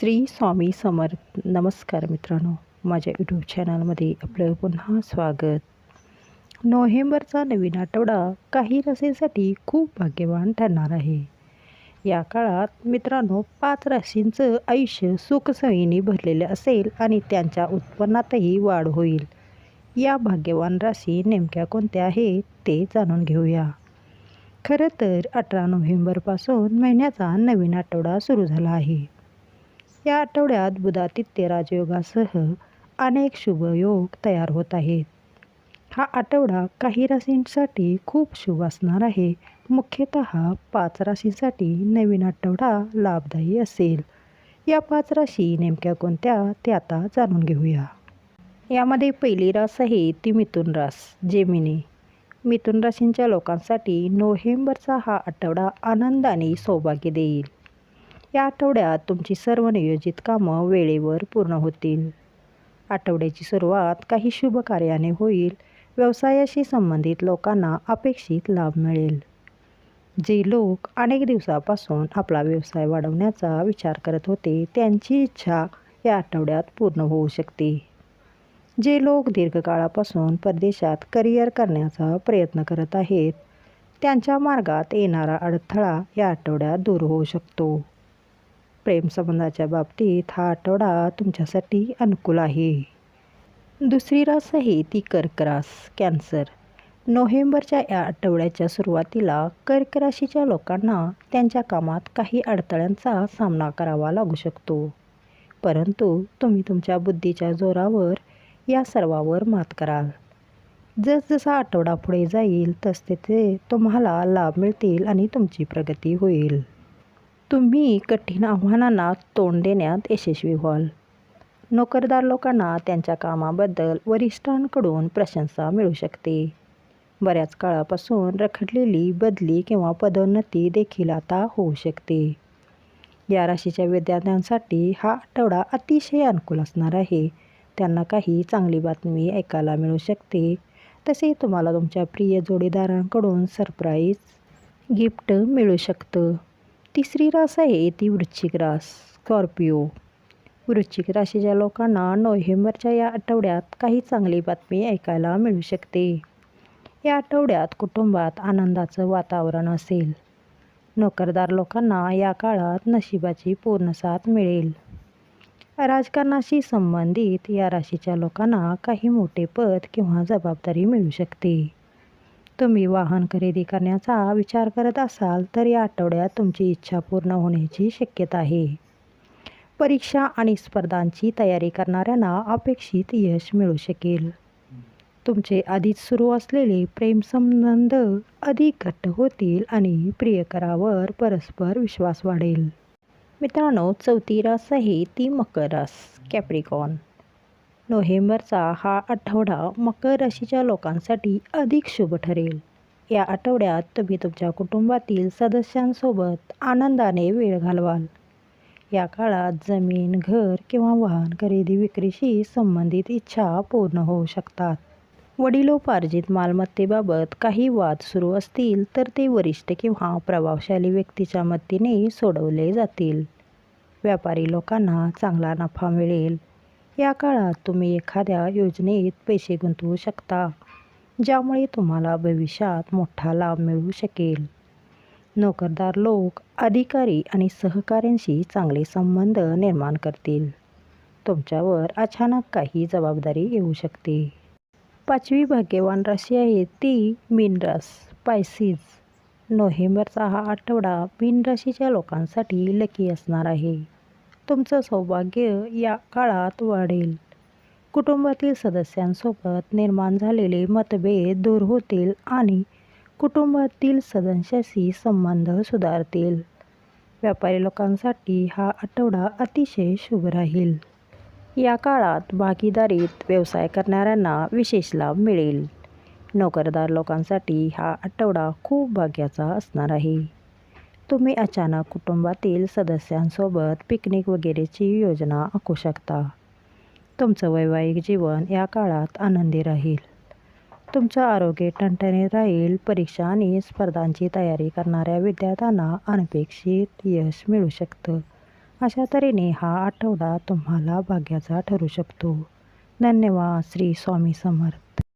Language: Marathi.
श्री स्वामी समर्थ. नमस्कार मित्रांनो माझ्या यूट्यूब चॅनलमध्ये आपलं पुन्हा स्वागत. नोव्हेंबरचा नवीन आठवडा काही राशींसाठी खूप भाग्यवान ठरणार आहे. या काळात मित्रांनो पाच राशींचं आयुष्य सुखसोयीने भरलेलं असेल आणि त्यांच्या उत्पन्नातही वाढ होईल. या भाग्यवान राशी नेमक्या कोणत्या आहेत ते जाणून घेऊया. खरं तर अठरा नोव्हेंबरपासून महिन्याचा नवीन आठवडा सुरू झाला आहे. या आठवड्यात बुधातित्य राजयोगासह अनेक शुभयोग तयार होत आहेत. हा आठवडा काही राशींसाठी खूप शुभ असणार आहे. मुख्यतः पाच राशींसाठी नवीन आठवडा लाभदायी असेल. या पाच राशी नेमक्या कोणत्या ते आता जाणून घेऊया. यामध्ये पहिली रास आहे ती मिथुन रास जेमिनी. मिथुन राशींच्या लोकांसाठी नोव्हेंबरचा हा आठवडा आनंद आणि सौभाग्य देईल. या आठवड्यात तुमची सर्व नियोजित कामं वेळेवर पूर्ण होतील. आठवड्याची सुरुवात काही शुभ कार्याने होईल. व्यवसायाशी संबंधित लोकांना अपेक्षित लाभ मिळेल. जे लोक अनेक दिवसापासून आपला व्यवसाय वाढवण्याचा विचार करत होते त्यांची इच्छा या आठवड्यात पूर्ण होऊ शकते. जे लोक दीर्घकाळापासून परदेशात करिअर करण्याचा प्रयत्न करत आहेत त्यांच्या मार्गात येणारा अडथळा या आठवड्यात दूर होऊ शकतो. प्रेमसंबंधाच्या बाबतीत हा आठवडा तुमच्यासाठी अनुकूल आहे. दुसरी रास आहे ती कर्क रास कॅन्सर. नोव्हेंबरच्या या आठवड्याच्या सुरुवातीला कर्क राशीच्या लोकांना त्यांच्या कामात काही अडथळ्यांचा सामना करावा लागू शकतो. परंतु तुम्ही तुमच्या बुद्धीच्या जोरावर या सर्वावर मात कराल. जसजसा आठवडा पुढे जाईल तसतसे तुम्हाला लाभ मिळतील आणि तुमची प्रगती होईल. तुम्ही कठीण आव्हानांना तोंड देण्यात यशस्वी व्हाल. नोकरदार लोकांना त्यांच्या कामाबद्दल वरिष्ठांकडून प्रशंसा मिळू शकते. बऱ्याच काळापासून रखडलेली बदली किंवा पदोन्नती देखील आता होऊ शकते. या राशीच्या विद्यार्थ्यांसाठी हा आठवडा अतिशय अनुकूल असणार आहे. त्यांना काही चांगली बातमी ऐकायला मिळू शकते. तसे तुम्हाला तुमच्या प्रिय जोडीदारांकडून सरप्राईज गिफ्ट मिळू शकतं. तिसरी रास आहे ती वृश्चिक रास स्कॉर्पिओ. वृश्चिक राशीच्या लोकांना नोव्हेंबरच्या या आठवड्यात काही चांगली बातमी ऐकायला मिळू शकते. या आठवड्यात कुटुंबात आनंदाचं वातावरण असेल. नोकरदार लोकांना या काळात नशिबाची पूर्ण साथ मिळेल. राजकारणाशी संबंधित या राशीच्या लोकांना काही मोठे पद किंवा जबाबदारी मिळू शकते. तुम्ही वाहन खरेदी करण्याचा विचार करत असाल तर या आठवड्यात तुमची इच्छा पूर्ण होण्याची शक्यता आहे. परीक्षा आणि स्पर्धांची तयारी करणाऱ्यांना अपेक्षित यश मिळू शकेल. तुमचे आधीच सुरू असलेले प्रेमसंबंध अधिक घट्ट होतील आणि प्रियकरावर परस्पर विश्वास वाढेल. मित्रांनो चौथी रास आहे ती मकर रास कॅप्रिकॉन नोव्हेंबरचा हा आठवडा मकर राशीच्या लोकांसाठी अधिक शुभ ठरेल. या आठवड्यात तुम्ही तुमच्या कुटुंबातील सदस्यांसोबत आनंदाने वेळ घालवाल. या काळात जमीन घर किंवा वाहन खरेदी विक्रीशी संबंधित इच्छा पूर्ण होऊ शकतात. वडिलोपार्जित मालमत्तेबाबत काही वाद सुरू असतील तर ते वरिष्ठ किंवा प्रभावशाली व्यक्तीच्या मदतीने सोडवले जातील. व्यापारी लोकांना चांगला नफा मिळेल. या काळात तुम्ही एखाद्या योजनेत पैसे गुंतवू शकता ज्यामुळे तुम्हाला भविष्यात मोठा लाभ मिळू शकेल. नोकरदार लोक अधिकारी आणि सहकाऱ्यांशी चांगले संबंध निर्माण करतील. तुमच्यावर अचानक काही जबाबदारी येऊ शकते. पाचवी भाग्यवान राशी आहे ती मीन रास पायसीज. नोव्हेंबरचा हा आठवडा मीन राशीच्या लोकांसाठी लकी असणार आहे. तुमचं सौभाग्य या काळात वाढेल. कुटुंबातील सदस्यांसोबत निर्माण झालेले मतभेद दूर होतील आणि कुटुंबातील सदस्याशी संबंध सुधारतील. व्यापारी लोकांसाठी हा आठवडा अतिशय शुभ राहील. या काळात भागीदारीत व्यवसाय करणाऱ्यांना विशेष लाभ मिळेल. नोकरदार लोकांसाठी हा आठवडा खूप भाग्याचा असणार आहे. तुम्ही अचानक कुटुंबातील सदस्यांसोबत पिकनिक वगैरेची योजना आखू शकता. तुमचं वैवाहिक जीवन या काळात आनंदी राहील. तुमचं आरोग्य टणटणीत राहील. परीक्षा आणि स्पर्धांची तयारी करणाऱ्या विद्यार्थ्यांना अनपेक्षित यश मिळू शकतं. अशा तऱ्हेने हा आठवडा तुम्हाला भाग्याचा ठरू शकतो. धन्यवाद. श्री स्वामी समर्थ.